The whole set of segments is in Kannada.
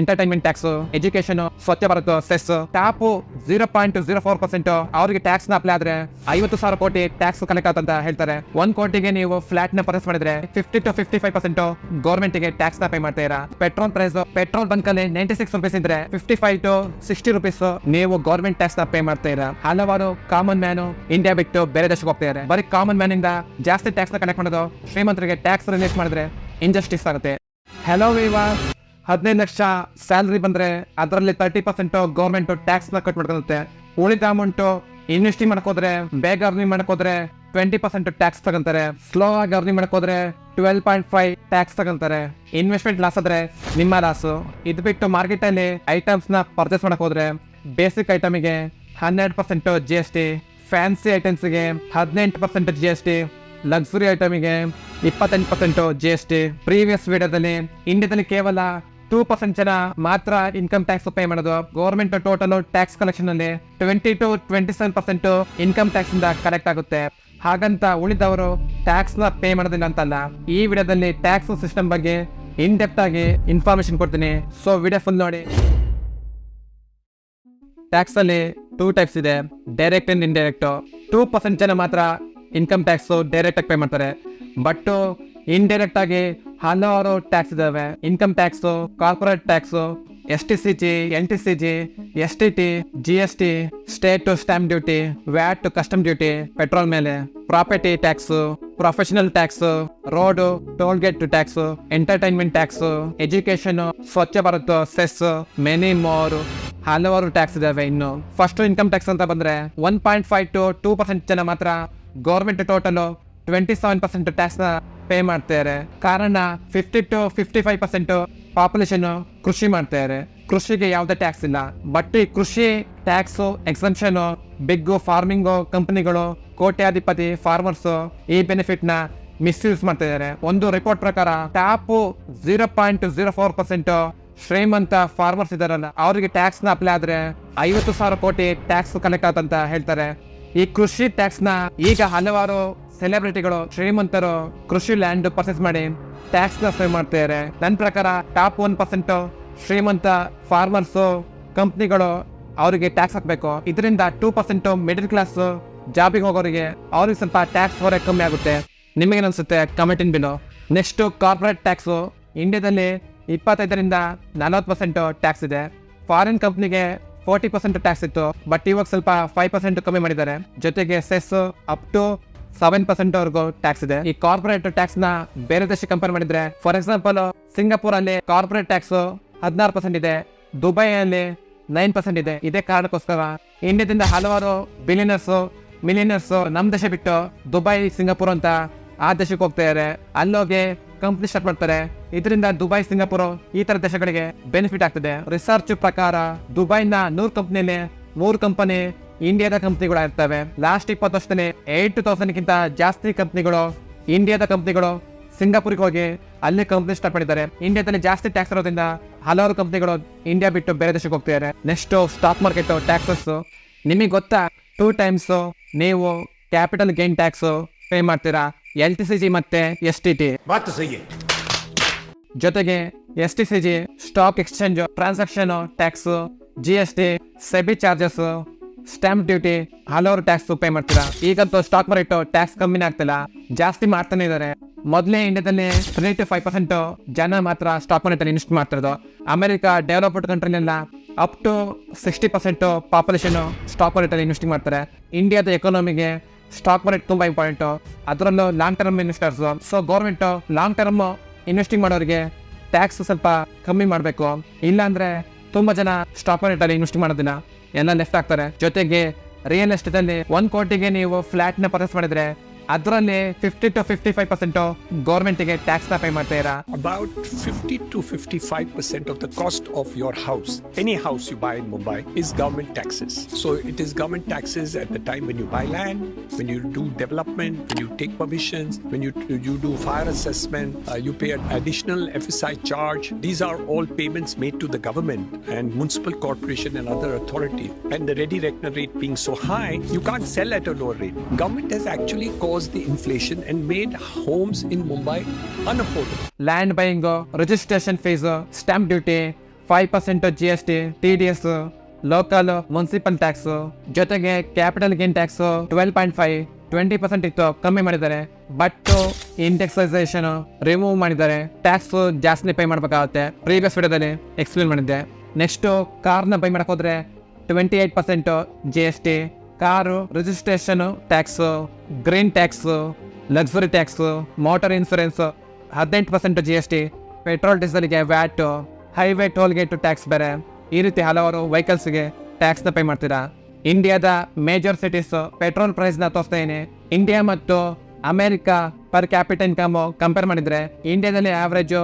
Entertainment tax education Swachh Bharat cess top zero point zero four percent ಅವರಿಗೆ ಟ್ಯಾಕ್ಸ್ನ ಅಪ್ಲೈ ಆದ್ರೆ ಐವತ್ತು ಸಾವಿರ ಕೋಟಿ ಟ್ಯಾಕ್ಸ್ ಕಲೆಕ್ಟ್ ಅಂತ ಹೇಳ್ತಾರೆ. ಒಂದ್ ಕೋಟಿಗೆ ನೀವು ಫ್ಲಾಟ್ನ ಪರ್ಚೇಸ್ ಮಾಡಿದ್ರೆ fifty to fifty five percent ಗೌರ್ಮೆಂಟ್ಗೆ ಟ್ಯಾಕ್ಸ್ನ ಪೇ ಮಾಡ್ತೀರಾ ಪೆಟ್ರೋಲ್ ಪ್ರೈಸ್ ಪೆಟ್ರೋಲ್ ಬಂಕ್ ಅಲ್ಲಿ ನೈಂಟಿ ಸಿಕ್ಸ್ ರುಪೀಸ್ ಇದ್ರೆ fifty five to sixty rupees ನೀವು ಗೌರ್ಮೆಂಟ್ ಟ್ಯಾಕ್ಸ್ನ ಪೇ ಮಾಡ್ತೀರಾ ಹಲವಾರು ಕಾಮನ್ ಮ್ಯಾನ್ ಇಂಡಿಯಾ ಬಿಟ್ಟು ಬೇರೆ ದೇಶಕ್ಕೆ ಹೋಗ್ತಿದ್ದಾರೆ ಬರೀ ಕಾಮನ್ ಮ್ಯಾನ್ ಇಂದ ಜಾಸ್ತಿ ಟ್ಯಾಕ್ಸ್ನ ಕಲೆಕ್ಟ್ ಮಾಡೋದು ಶ್ರೀಮಂತರಿಗೆ ಟ್ಯಾಕ್ಸ್ ರಿಲೀಸ್ ಮಾಡಿದ್ರೆ ಇಂಜಸ್ಟಿಸ್ ಆಗುತ್ತೆ. ಹಲೋ ವಿವಾ ಹದಿನೈದು ಲಕ್ಷ ಸ್ಯಾಲ್ರಿ ಬಂದ್ರೆ ಅದರಲ್ಲಿ ತರ್ಟಿ ಪರ್ಸೆಂಟ್ ಗೌರ್ಮೆಂಟ್ ಟ್ಯಾಕ್ಸ್ನ ಕಟ್ ಮಾಡ್ಕೊಳುತ್ತೆ. ಉಳಿದ ಅಮೌಂಟ್ ಇನ್ವೆಸ್ಟಿಂಗ್ ಮಾಡ್ಕೋದ್ರೆ ಬೇಗ ಅರ್ನಿಂಗ್ ಮಾಡ್ಕೋದ್ರೆ ಟ್ವೆಂಟಿ ಪರ್ಸೆಂಟ್ ಟ್ಯಾಕ್ಸ್ ತಗೊಂತಾರೆ. ಸ್ಲೋ ಆಗಿ ಅರ್ನಿಂಗ್ ಮಾಡ್ಕೋದ್ರೆ ಟ್ವೆಲ್ ಪಾಯಿಂಟ್ ಫೈವ್ ಟ್ಯಾಕ್ಸ್ ತಗೊಂತಾರೆ. ಇನ್ವೆಸ್ಟ್ಮೆಂಟ್ ಲಾಸ್ ಆದ್ರೆ ನಿಮ್ಮ ಲಾಸು ಇದು ಬಿಟ್ಟು ಮಾರ್ಕೆಟ್ ಅಲ್ಲಿ ಐಟಮ್ಸ್ನ ಪರ್ಚೇಸ್ ಮಾಡಕ್ ಹೋದ್ರೆ ಬೇಸಿಕ್ ಐಟಮಿಗೆ ಹನ್ನೆರಡು percent G S T fancy ಐಟಮ್ಸ್ಗೆ ಹದಿನೆಂಟು percent G S T luxury ಐಟಮಿಗೆ ಇಪ್ಪತ್ತೆಂಟು percent G S T previous ವಿಡಿಯೋದಲ್ಲಿ ಇಂಡಿಯಾದಲ್ಲಿ ಕೇವಲ ಟೂ ಪರ್ಸೆಂಟ್ ಜನ ಮಾತ್ರ ಇನ್ಕಮ್ ಟ್ಯಾಕ್ಸ್ ಪೇ ಮಾಡೋದು. ಗೌರ್ಮೆಂಟ್ ಟೋಟಲ್ ಟ್ಯಾಕ್ಸ್ ಕಲೆಕ್ಷನ್ ಅಲ್ಲಿ twenty to twenty seven percent income tax ಇಂದ ಕಲೆಕ್ಟ್ ಆಗುತ್ತೆ. ಹಾಗಂತ ಉಳಿದವರು ಟ್ಯಾಕ್ಸ್ನ ಪೇ ಮಾಡೋದಿಲ್ಲ ಅಂತಲ್ಲ. ಈ ವಿಡಿಯೋದಲ್ಲಿ ಟ್ಯಾಕ್ಸ್ ಸಿಸ್ಟಮ್ ಬಗ್ಗೆ ಇನ್ ಡೆಪ್ತ್ ಆಗಿ ಇನ್ಫಾರ್ಮೇಶನ್ ಕೊಡ್ತೀನಿ. ಸೊ ವಿಡಿಯೋ ಫುಲ್ ನೋಡಿ. ಟ್ಯಾಕ್ಸ್ ಅಲ್ಲಿ ಟೂ ಟೈಪ್ಸ್ ಇದೆ. Direct and indirect two percent ಜನ ಮಾತ್ರ ಇನ್ಕಮ್ ಟ್ಯಾಕ್ಸ್ ಡೈರೆಕ್ಟ್ ಆಗಿ ಪೇ ಮಾಡ್ತಾರೆ. ಬಟ್ ಇಂಡೈರೆಕ್ಟ್ ಆಗಿ ಹಲವಾರು ಟ್ಯಾಕ್ಸ್ ಇದಾವೆ. Income tax corporate tax S T C G N T C G S T T G S T state to stamp duty VAT to custom duty petrol ಮೇಲೆ. Property tax professional tax road toll gate tax entertainment tax education Swachh Bharat cess many more ಹಲವಾರು ಟ್ಯಾಕ್ಸ್ ಇದಾವೆ ಇನ್ನು. ಫಸ್ಟ್ ಇನ್ಕಮ್ ಟ್ಯಾಕ್ಸ್ ಅಂತ ಬಂದ್ರೆ one point five to two percent ಜನ ಮಾತ್ರ government total twenty seven percent tax pay ಮಾಡ್ತಾರೆ ಕಾರಣ fifty to fifty five percent population ಕೃಷಿ ಮಾಡ್ತಾರೆ ಕೃಷಿಗೆ ಯಾವುದೇ ಟ್ಯಾಕ್ಸ್ ಇಲ್ಲ. ಬಟ್ ಈ ಕೃಷಿ ಟ್ಯಾಕ್ಸ್ ಎಕ್ಸಂಪ್ಷನ್ ಬಿಗ್ ಫಾರ್ಮಿಂಗ್ ಕಂಪನಿಗಳು ಕೋಟ್ಯಾಧಿಪತಿ ಫಾರ್ಮರ್ಸ್ ಈ ಬೆನಿಫಿಟ್ನ ಮಿಸ್ಯೂಸ್ ಮಾಡ್ತಾ ಇದ್ದಾರೆ ಒಂದು ರಿಪೋರ್ಟ್ ಪ್ರಕಾರ top zero point zero four percent ಶ್ರೀಮಂತ ಫಾರ್ಮರ್ಸ್ ಇದಾರಲ್ಲ, ಅವರಿಗೆ ಟ್ಯಾಕ್ಸ್ನ ಅಪ್ಲೈ ಆದ್ರೆ ಐವತ್ತು ಸಾವಿರ ಕೋಟಿ ಟ್ಯಾಕ್ಸ್ ಕಲೆಕ್ಟ್ ಅಂತ ಹೇಳ್ತಾರೆ. ಈ ಕೃಷಿ ಟ್ಯಾಕ್ಸ್ನ ಈಗ ಹಲವಾರು ಸೆಲೆಬ್ರಿಟಿಗಳು ಶ್ರೀಮಂತರು ಕೃಷಿ ಲ್ಯಾಂಡ್ ಪರ್ಚೇಸ್ ಮಾಡಿ ಟ್ಯಾಕ್ಸ್ನ ಸೇವ್ ಮಾಡ್ತಿದ್ದಾರೆ ನನ್ನ ಪ್ರಕಾರ ಟಾಪ್ ಒನ್ ಪರ್ಸೆಂಟ್ ಶ್ರೀಮಂತ ಫಾರ್ಮರ್ಸ್ ಕಂಪ್ನಿಗಳು ಅವರಿಗೆ ಟ್ಯಾಕ್ಸ್ ಹಾಕಬೇಕು. ಇದರಿಂದ ಟೂ ಪರ್ಸೆಂಟ್ ಮಿಡಲ್ ಕ್ಲಾಸ್ ಜಾಬಿಗೆ ಹೋಗೋರಿಗೆ ಅವ್ರಿಗೆ ಸ್ವಲ್ಪ ಟ್ಯಾಕ್ಸ್ ಹೊರೆ ಕಮ್ಮಿ ಆಗುತ್ತೆ. ನಿಮಗೇನು ಅನ್ಸುತ್ತೆ comment in next next corporate tax ಇಂಡಿಯಾದಲ್ಲಿ ಇಪ್ಪತ್ತೈದರಿಂದ ನಲವತ್ತು ಪರ್ಸೆಂಟ್ ಟ್ಯಾಕ್ಸ್ ಇದೆ. ಫಾರಿನ್ ಕಂಪ್ನಿಗೆ ಫೋರ್ಟಿ ಪರ್ಸೆಂಟ್ ಟ್ಯಾಕ್ಸ್ ಇತ್ತು ಬಟ್ ಇವಾಗ ಸ್ವಲ್ಪ ಫೈವ್ ಪರ್ಸೆಂಟ್ ಕಮ್ಮಿ ಮಾಡಿದ್ದಾರೆ. ಜೊತೆಗೆ cess up to seven percent ವರೆಗೂ ಟ್ಯಾಕ್ಸ್ ಇದೆ. ಈ ಕಾರ್ಪೊರೇಟ್ ಟ್ಯಾಕ್ಸ್ನ ಬೇರೆ ದೇಶ ಕಂಪೇರ್ ಮಾಡಿದ್ರೆ ಫಾರ್ ಎಕ್ಸಾಂಪಲ್ ಸಿಂಗಾಪುರ್ ಅಲ್ಲಿ ಕಾರ್ಪೊರೇಟ್ ಟ್ಯಾಕ್ಸ್ ಹದಿನಾರು ಪರ್ಸೆಂಟ್ ಇದೆ ದುಬೈ ಅಲ್ಲಿ ನೈನ್ ಪರ್ಸೆಂಟ್ ಇದೆ. ಇದೇ ಕಾರಣಕ್ಕೋಸ್ಕರ ಇಂಡಿಯಾದಿಂದ ಹಲವಾರು ಬಿಲಿಯನರ್ಸ್ ಮಿಲಿಯನರ್ಸ್ ನಮ್ ದೇಶ ಬಿಟ್ಟು ದುಬೈ, ಸಿಂಗಾಪುರ್ ಅಂತ ಆ ದೇಶಕ್ಕೆ ಹೋಗ್ತಾ ಇದಾರೆ. ಅಲ್ಲೋಗಿ ಕಂಪ್ನಿ ಸ್ಟಾರ್ಟ್ ಮಾಡ್ತಾರೆ. ಇದರಿಂದ ದುಬೈ, ಸಿಂಗಾಪುರ್ ಈ ತರ ದೇಶಗಳಿಗೆ ಬೆನಿಫಿಟ್ ಆಗ್ತದೆ. ರಿಸರ್ಚ್ ಪ್ರಕಾರ ದುಬೈನ ನೂರು ಕಂಪ್ನಿಯಲ್ಲಿ ಮೂರು ಕಂಪನಿ ಇಂಡಿಯಾದ ಕಂಪ್ನಿಗಳಾಗಿರ್ತವೆ ಲಾಸ್ಟ್ ಇಪ್ಪತ್ತು ವರ್ಷದಲ್ಲಿ ಏಟ್ ತೌಸಂಡ್ಗಿಂತ ಜಾಸ್ತಿ ಕಂಪ್ನಿಗಳು ಇಂಡಿಯಾದ ಕಂಪ್ನಿಗಳು ಸಿಂಗಾಪುರ್ಗೆ ಹೋಗಿ ಅಲ್ಲಿ ಕಂಪ್ನಿ ಸ್ಟಾರ್ಟ್ ಮಾಡಿದ್ದಾರೆ. ಇಂಡಿಯಾದಲ್ಲಿ ಜಾಸ್ತಿ ಟ್ಯಾಕ್ಸ್ ಇರೋದ್ರಿಂದ ಹಲವಾರು ಕಂಪ್ನಿಗಳು ಇಂಡಿಯಾ ಬಿಟ್ಟು ಬೇರೆ ದೇಶಕ್ಕೆ ಹೋಗ್ತಿದ್ದಾರೆ ನೆಕ್ಸ್ಟ್ ಸ್ಟಾಕ್ ಮಾರ್ಕೆಟ್ ಟ್ಯಾಕ್ಸಸ್. ನಿಮಗೆ ಗೊತ್ತಾ? ಟೂ ಟೈಮ್ಸ್ ನೀವು ಕ್ಯಾಪಿಟಲ್ ಗೇನ್ ಟ್ಯಾಕ್ಸ್ ಪೇ ಮಾಡ್ತೀರಾ? ಎಲ್ ಟಿ ಸಿ ಜಿ ಮತ್ತೆ ಎಸ್ ಟಿ ಟಿ. ಜೊತೆಗೆ S T C G stock exchange transaction tax G S T SEBI charges stamp duty ಹಲವಾರು ಟ್ಯಾಕ್ಸ್ ಪೇ ಮಾಡ್ತೀರಾ? ಈಗಂತೂ ಸ್ಟಾಕ್ ಮಾರ್ಕೆಟ್ ಟ್ಯಾಕ್ಸ್ ಕಮ್ಮಿನೇ ಆಗ್ತಿಲ್ಲ. ಜಾಸ್ತಿ ಮಾಡ್ತಾನೆ ಇದ್ದಾರೆ ಮೊದಲೇ ಇಂಡಿಯಾದಲ್ಲಿ ತ್ರೀ ಟು ಫೈವ್ ಪರ್ಸೆಂಟ್ ಜನ ಮಾತ್ರ ಸ್ಟಾಕ್ ಮಾರ್ಕೆಟ್ ಇನ್ವೆಸ್ಟ್ ಮಾಡ್ತಿರೋದು. America developed ಕಂಟ್ರಿನೆಲ್ಲ up to sixty percent population stock market investing ಮಾಡ್ತಾರೆ. ಇಂಡಿಯಾದ ಎಕಾನಮಿಗೆ ಸ್ಟಾಕ್ ಮಾರ್ಕೆಟ್ ತುಂಬಾ ಇಂಪಾರ್ಟೆಂಟ್ ಅದರಲ್ಲೂ long term investors so government long term investing ಮಾಡೋರಿಗೆ ಟ್ಯಾಕ್ಸ್ ಸ್ವಲ್ಪ ಕಮ್ಮಿ ಮಾಡಬೇಕು. ಇಲ್ಲಾಂದ್ರೆ ತುಂಬಾ ಜನ ಸ್ಟಾಕ್ ಮಾರ್ಕೆಟ್ ಅಲ್ಲಿ ಇನ್ವೆಸ್ಟ್ ಮಾಡೋದಿಲ್ಲ. ಎಲ್ಲ ಲೆಫ್ಟ್ ಆಗ್ತಾರೆ. ಜೊತೆಗೆ ರಿಯಲ್ ಎಸ್ಟೇಟ್ ಅಲ್ಲಿ ಒಂದ್ ಕೋಟಿಗೆ ನೀವು ಫ್ಲಾಟ್ನ ಪರ್ಚೇಸ್ ಮಾಡಿದ್ರೆ ಅದರಲ್ಲಿ fifty to fifty five percent ಗೌರ್ಮೆಂಟ್ಗೆ tax ನ ಪೇ ಮಾಡ್ತಾ ಇರಾ About 50 to 55% of the cost of your house, any house you buy in Mumbai, is government taxes. So it is government taxes at the time when you buy land, when you do development, when you take permissions, when you you do fire assessment, uh, you pay an additional FSI charge. These are all payments made to the government and municipal corporation and other authorities. And the ready reckoner rate being so high, you can't sell at a lower rate. Government has actually caused the inflation and made homes in Mumbai unaffordable. Duty five percent G S T T D S local municipal tax ಜೊತೆಗೆ capital gain tax twelve point five twenty percent ಇತ್ತು, ಕಮ್ಮಿ ಮಾಡಿದ್ದಾರೆ. ಬಟ್ ಇಂಡೆಕ್ಸೈಸೇಷನ್ ರಿಮೂವ್ ಮಾಡಿದ್ದಾರೆ. ಟ್ಯಾಕ್ಸ್ ಜಾಸ್ತಿ ಪೇ ಮಾಡಬೇಕಾಗುತ್ತೆ. ಪ್ರೀವಿಯಸ್ ವಿಡಿಯೋದಲ್ಲಿ ಎಕ್ಸ್ಪ್ಲೇನ್ ಮಾಡಿದ್ದೆ. ನೆಕ್ಸ್ಟ್ ಕಾರ್ನ ಬೈ ಮಾಡಕ್ ಹೋದ್ರೆ twenty eight percent G S T car registration tax green tax luxury tax motor insurance ಹದಿನೆಂಟು percent G S T petrol ಡೀಸೆಲ್ಗೆ VAT highway toll gate tax ಬೇರೆ. ಈ ರೀತಿ ಹಲವಾರು ವೆಹಿಕಲ್ಸ್ಗೆ ಟ್ಯಾಕ್ಸ್ನ ಪೇ ಮಾಡ್ತೀರಾ. ಇಂಡಿಯಾದ ಮೇಜರ್ ಸಿಟೀಸ್ ಪೆಟ್ರೋಲ್ ಪ್ರೈಸ್ನ ತೋರಿಸ್ತಾ ಇಂಡಿಯಾ ಮತ್ತು America per capita income compare ಮಾಡಿದ್ರೆ ಇಂಡಿಯಾದಲ್ಲಿ average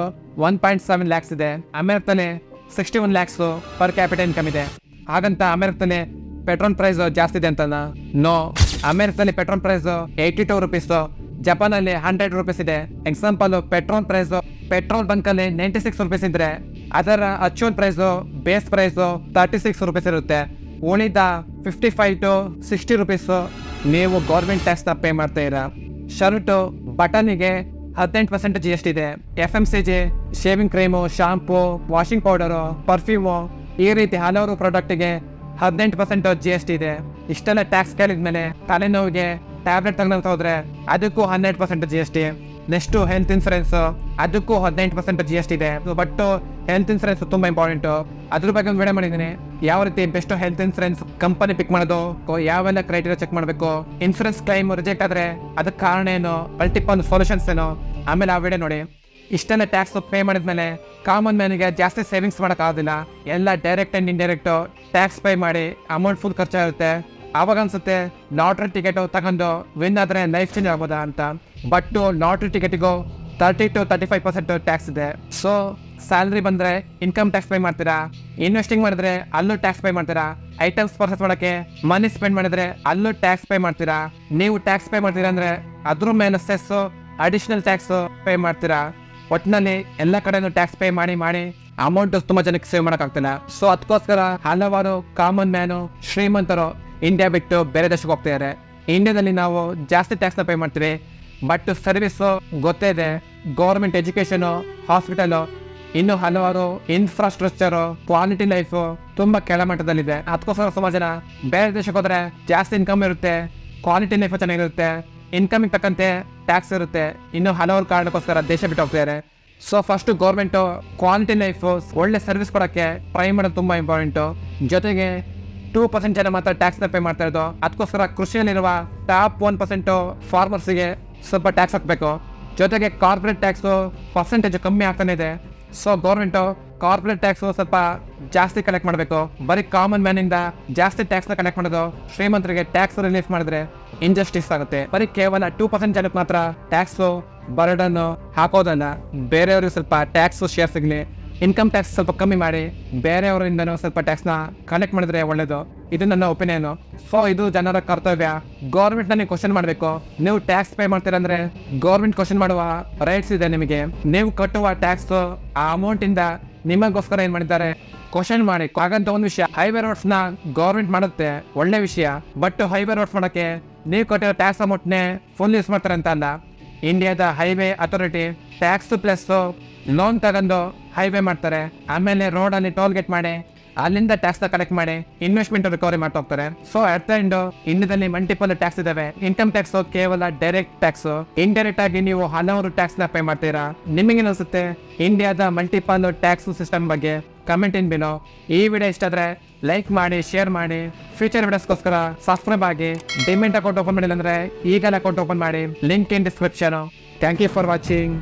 one point seven lakhs ಇದೆ. ಅಮೆರಿಕದಲ್ಲಿ sixty one lakhs per capita income ಇದೆ. ಹಾಗಂತ ಅಮೆರಿಕದಲ್ಲಿ ಪೆಟ್ರೋಲ್ ಪ್ರೈಸ್ ಜಾಸ್ತಿ ಇದೆ ಅಂತ ನೋ ಅಮೆರಿಕದಲ್ಲಿ petrol price eighty two rupees Japan ಅಲ್ಲಿ ಹಂಡ್ರೆಡ್ ರುಪೀಸ್ ಇದೆ. Example petrol price petrol bunk ಅಲ್ಲಿ ನೈಂಟಿ ಸಿಕ್ಸ್ ರುಪೀಸ್ ಇದ್ರೆ, ಅದರ ಅಚುವಲ್ price base price thirty six rupees ಇರುತ್ತೆ. ಉಳಿದ fifty five to sixty rupees ನೀವು ಗೌರ್ಮೆಂಟ್ ಟ್ಯಾಕ್ಸ್ ಪೇ ಮಾಡ್ತಾ ಇರ. ಶರ್ಟ್ ಬಟನಿಗೆ ಹದಿನೆಂಟು ಪರ್ಸೆಂಟ್ ಜಿ ಎಸ್ ಟಿ ಇದೆ. F M C G shaving cream shampoo washing powder perfume ಈ ರೀತಿ ಹಲವಾರು ಪ್ರಾಡಕ್ಟ್ಗೆ ಹದಿನೆಂಟು ಪರ್ಸೆಂಟ್ ಜಿ ಎಸ್ ಟಿ ಇದೆ. ಇಷ್ಟೆಲ್ಲ ಟ್ಯಾಕ್ಸ್ ಕೇಳಿದ್ಮೇಲೆ ತಲೆನೋವಿಗೆ ಟ್ಯಾಬ್ಲೆಟ್ ತಗೊಂಡಂತ ಹೋದ್ರೆ ಅದಕ್ಕೂ ಹನ್ನೆರಡು percent G S T next health insurance ಅದಕ್ಕೂ ಹದಿನೆಂಟು ಪರ್ಸೆಂಟ್ ಜಿ ಎಸ್ ಟಿ ಇದೆ. ಬಟ್ ಹೆಲ್ತ್ ಇನ್ಸೂರೆನ್ಸ್ ತುಂಬಾ ಇಂಪಾರ್ಟೆಂಟ್ ಅದ್ರ ಬಗ್ಗೆ ಒಂದು ವಿಡಿಯೋ ಮಾಡಿದ್ದೀನಿ. ಯಾವ ರೀತಿ best health insurance company pick ಮಾಡೋದು ಯಾವೆಲ್ಲ ಕ್ರೈಟೀರಿಯಾ ಚೆಕ್ ಮಾಡಬೇಕು ಇನ್ಸೂರೆನ್ಸ್ ಕ್ಲೈಮ್ ರಿಜೆಕ್ಟ್ ಆದ್ರೆ ಅದಕ್ಕೆ ಕಾರಣ ಏನು ಮಲ್ಟಿಪಲ್ ಸೊಲ್ಯೂಷನ್ಸ್ ಏನು, ಆಮೇಲೆ ಆ ವಿಡಿಯೋ ನೋಡಿ. ಇಷ್ಟೆಲ್ಲ ಟ್ಯಾಕ್ಸ್ ಪೇ ಮಾಡಿದ್ಮೇಲೆ ಕಾಮನ್ ಮ್ಯಾನಿಗೆ ಜಾಸ್ತಿ ಸೇವಿಂಗ್ಸ್ ಮಾಡೋಕ್ಕಾಗೋದಿಲ್ಲ ಎಲ್ಲ direct and indirect tax pay ಮಾಡಿ ಅಮೌಂಟ್ ಫುಲ್ ಖರ್ಚಾಗುತ್ತೆ. ಆವಾಗ ಅನ್ಸುತ್ತೆ ಲಾಟ್ರಿ ಟಿಕೆಟ್ ತಗೊಂಡು ವಿನ್ ಆದರೆ ಲೈಫ್ ಚೇಂಜ್ ಆಗ್ಬೋದಾ ಅಂತ. But lottery ಟಿಕೆಟಿಗೂ thirty to thirty five percent tax ಇದೆ. ಸೊ ಸ್ಯಾಲ್ರಿ ಬಂದ್ರೆ ಇನ್ಕಮ್ ಟ್ಯಾಕ್ಸ್ ಪೇ ಮಾಡ್ತೀರಾ? ಇನ್ವೆಸ್ಟಿಂಗ್ ಮಾಡಿದ್ರೆ ಅಲ್ಲೂ ಟ್ಯಾಕ್ಸ್ ಪೇ ಮಾಡ್ತೀರಾ? ಐಟಮ್ಸ್ ಪರ್ಚೇಸ್ ಮಾಡಕ್ಕೆ ಮನಿ ಸ್ಪೆಂಡ್ ಮಾಡಿದ್ರೆ ಅಲ್ಲೂ ಟ್ಯಾಕ್ಸ್ ಪೇ ಮಾಡ್ತೀರಾ? ನೀವು ಟ್ಯಾಕ್ಸ್ ಪೇ ಮಾಡ್ತೀರಾ ಅಂದ್ರೆ ಅದ್ರ ಮೇಲೆ ಸೆಸ್ಸು ಅಡಿಷನಲ್ ಟ್ಯಾಕ್ಸ್ ಪೇ ಮಾಡ್ತೀರಾ? ಒಟ್ಟಿನಲ್ಲಿ ಎಲ್ಲ ಕಡೆನೂ ಟ್ಯಾಕ್ಸ್ ಪೇ ಮಾಡಿ ಮಾಡಿ ಅಮೌಂಟ್ ತುಂಬಾ ಜನಕ್ಕೆ ಸೇವ್ ಮಾಡೋಕ್ಕಾಗ್ತಿಲ್ಲ. ಸೊ ಅದಕ್ಕೋಸ್ಕರ ಹಲವಾರು ಕಾಮನ್ ಮ್ಯಾನು ಶ್ರೀಮಂತರು ಇಂಡಿಯಾ ಬಿಟ್ಟು ಬೇರೆ ದೇಶಕ್ಕೆ ಹೋಗ್ತಿದ್ದಾರೆ. ಇಂಡಿಯಾದಲ್ಲಿ ನಾವು ಜಾಸ್ತಿ ಟ್ಯಾಕ್ಸ್ನ ಪೇ ಮಾಡ್ತೀವಿ. ಬಟ್ ಸರ್ವಿಸ್ ಗೊತ್ತೇ ಇದೆ. ಗೌರ್ಮೆಂಟ್ ಎಜುಕೇಷನು ಹಾಸ್ಪಿಟಲು ಇನ್ನು ಹಲವಾರು ಇನ್ಫ್ರಾಸ್ಟ್ರಕ್ಚರ್ ಕ್ವಾಲಿಟಿ ಲೈಫ್ ತುಂಬಾ ಕೆಳಮಟ್ಟದಲ್ಲಿದೆ ಅದಕ್ಕೋಸ್ಕರ ಸುಮಾರು ಜನ ಬೇರೆ ದೇಶಕ್ಕೆ ಹೋದ್ರೆ ಜಾಸ್ತಿ ಇನ್ಕಮ್ ಇರುತ್ತೆ. ಕ್ವಾಲಿಟಿ ಲೈಫ್ ಚೆನ್ನಾಗಿರುತ್ತೆ. ಇನ್ಕಮಿಗೆ ತಕ್ಕಂತೆ ಟ್ಯಾಕ್ಸ್ ಇರುತ್ತೆ. ಇನ್ನೂ ಹಲವಾರು ಕಾರಣಕ್ಕೋಸ್ಕರ ದೇಶ ಬಿಟ್ಟು ಹೋಗ್ತಾರೆ so first government quality life ಒಳ್ಳೆ ಸರ್ವಿಸ್ ಕೊಡೋಕ್ಕೆ ಟ್ರೈ ಮಾಡೋದು ತುಂಬ ಇಂಪಾರ್ಟೆಂಟು ಜೊತೆಗೆ ಟೂ ಪರ್ಸೆಂಟ್ ಜನ ಮಾತ್ರ ಟ್ಯಾಕ್ಸ್ ಪೇ ಮಾಡ್ತಾ ಇರೋದು. ಅದಕ್ಕೋಸ್ಕರ ಕೃಷಿಯಲ್ಲಿರುವ ಟಾಪ್ ಒನ್ ಪರ್ಸೆಂಟು ಫಾರ್ಮರ್ಸಿಗೆ ಸ್ವಲ್ಪ ಟ್ಯಾಕ್ಸ್ ಹಾಕಬೇಕು. ಜೊತೆಗೆ ಕಾರ್ಪೊರೇಟ್ ಟ್ಯಾಕ್ಸು ಪರ್ಸೆಂಟೇಜ್ ಕಮ್ಮಿ ಆಗ್ತಾನೆ ಇದೆ. ಸೊ ಗೌರ್ಮೆಂಟು ಕಾರ್ಪೊರೇಟ್ ಟ್ಯಾಕ್ಸ್ ಸ್ವಲ್ಪ ಜಾಸ್ತಿ ಕಲೆಕ್ಟ್ ಮಾಡಬೇಕು. ಬರೀ ಕಾಮನ್ ಮ್ಯಾನಿಂದ ಜಾಸ್ತಿ ಟ್ಯಾಕ್ಸ್ನ ಕಲೆಕ್ಟ್ ಮಾಡೋದು, ಶ್ರೀಮಂತರಿಗೆ ಟ್ಯಾಕ್ಸ್ ರಿಲೀಫ್ ಮಾಡಿದ್ರೆ ಇಂಜಸ್ಟಿಸ್ ಆಗುತ್ತೆ. ಬರೀ ಕೇವಲ ಟೂ ಪರ್ಸೆಂಟ್ ಜನಕ್ಕೆ ಮಾತ್ರ ಟ್ಯಾಕ್ಸ್ ಬರ್ಡನ್ ಹಾಕೋದನ್ನ ಬೇರೆಯವ್ರಿಗೆ ಸ್ವಲ್ಪ ಟ್ಯಾಕ್ಸ್ ಶೇರ್ ಸಿಗ್ಲಿ ಇನ್ಕಮ್ ಟ್ಯಾಕ್ಸ್ ಸ್ವಲ್ಪ ಕಮ್ಮಿ ಮಾಡಿ, ಬೇರೆಯವರಿಂದನೂ ಸ್ವಲ್ಪ ಟ್ಯಾಕ್ಸ್ನ ಕಲೆಕ್ಟ್ ಮಾಡಿದ್ರೆ ಒಳ್ಳೇದು. ಇದು ನನ್ನ ಒಪಿನಿಯನ್ ಸೊ ಇದು ಜನರ ಕರ್ತವ್ಯ. ಗೌರ್ಮೆಂಟ್ ನೀವು ಕ್ವಶನ್ ಮಾಡಬೇಕು. ನೀವು ಟ್ಯಾಕ್ಸ್ ಪೇ ಮಾಡ್ತೀರಂದ್ರೆ ಗೌರ್ಮೆಂಟ್ ಕ್ವಶನ್ ಮಾಡುವ ರೈಟ್ಸ್ ಇದೆ ನಿಮಗೆ. ನೀವು ಕಟ್ಟುವ ಟ್ಯಾಕ್ಸ್ ಆ ಅಮೌಂಟ್ ಇಂದ ನಿಮಗೋಸ್ಕರ ಏನ್ ಮಾಡಿದ್ದಾರೆ? ಕ್ವಶನ್ ಮಾಡಿ. ಹಾಗಂತ ಒಂದು ವಿಷಯ. ಹೈವೇ ರೋಡ್ಸ್ನ ಗೌರ್ಮೆಂಟ್ ಮಾಡುತ್ತೆ. ಒಳ್ಳೆ ವಿಷಯ. ಬಟ್ ಹೈವೇ ರೋಡ್ಸ್ ಮಾಡಕ್ಕೆ ನೀವು ಕೊಟ್ಟಿರೋ ಟ್ಯಾಕ್ಸ್ ಅಮೌಂಟ್ನೇ ಫುಲ್ ಯೂಸ್ ಮಾಡ್ತಾರೆ ಅಂತ ಅಲ್ಲ. ಇಂಡಿಯಾದ highway authority tax plus loan ತಗೊಂಡು ಹೈವೇ ಮಾಡ್ತಾರೆ. ಆಮೇಲೆ ರೋಡ್ ಅಲ್ಲಿ ಟೋಲ್ ಗೇಟ್ ಮಾಡಿ. ಅಲ್ಲಿಂದ ಟ್ಯಾಕ್ಸ್ನ ಕಲೆಕ್ಟ್ ಮಾಡಿ ಇನ್ವೆಸ್ಟ್ಮೆಂಟ್ ರಿಕವರಿ ಮಾಡ್ತಾ ಹೋಗ್ತಾರೆ. ಸೊ ಅಟ್ ದ ಎಂಡ್ ಇಂಡಿಯಾದಲ್ಲಿ ಮಲ್ಟಿಪಲ್ ಟ್ಯಾಕ್ಸ್ ಇದಾವೆ. ಇನ್ಕಮ್ ಟ್ಯಾಕ್ಸ್ ಕೇವಲ ಡೈರೆಕ್ಟ್ ಟ್ಯಾಕ್ಸ್ ಇಂಡೈರೆಕ್ಟ್ ಆಗಿ ನೀವು ಹಲವಾರು ಟ್ಯಾಕ್ಸ್ನ ಪೇ ಮಾಡ್ತೀರಾ. ನಿಮಗೆ ಅನಿಸುತ್ತೆ? ಇಂಡಿಯಾದ ಮಲ್ಟಿಪಲ್ ಟ್ಯಾಕ್ಸ್ ಸಿಸ್ಟಮ್ ಬಗ್ಗೆ ಕಮೆಂಟ್ ಇನ್ ಬಿಲೋ ಈ ವಿಡಿಯೋ ಇಷ್ಟ ಆದ್ರೆ ಲೈಕ್ ಮಾಡಿ ಶೇರ್ ಮಾಡಿ. ಫ್ಯೂಚರ್ ವಿಡಿಯೋಸ್ಗೋಸ್ಕರ ಸಬ್ಸ್ಕ್ರೈಬ್ ಆಗಿ. ಡಿಮೆಂಟ್ ಅಕೌಂಟ್ ಓಪನ್ ಮಾಡಿಲ್ಲ ಅಂದ್ರೆ ಈಗಲೇ ಅಕೌಂಟ್ ಓಪನ್ ಮಾಡಿ. Link in description thank you for watching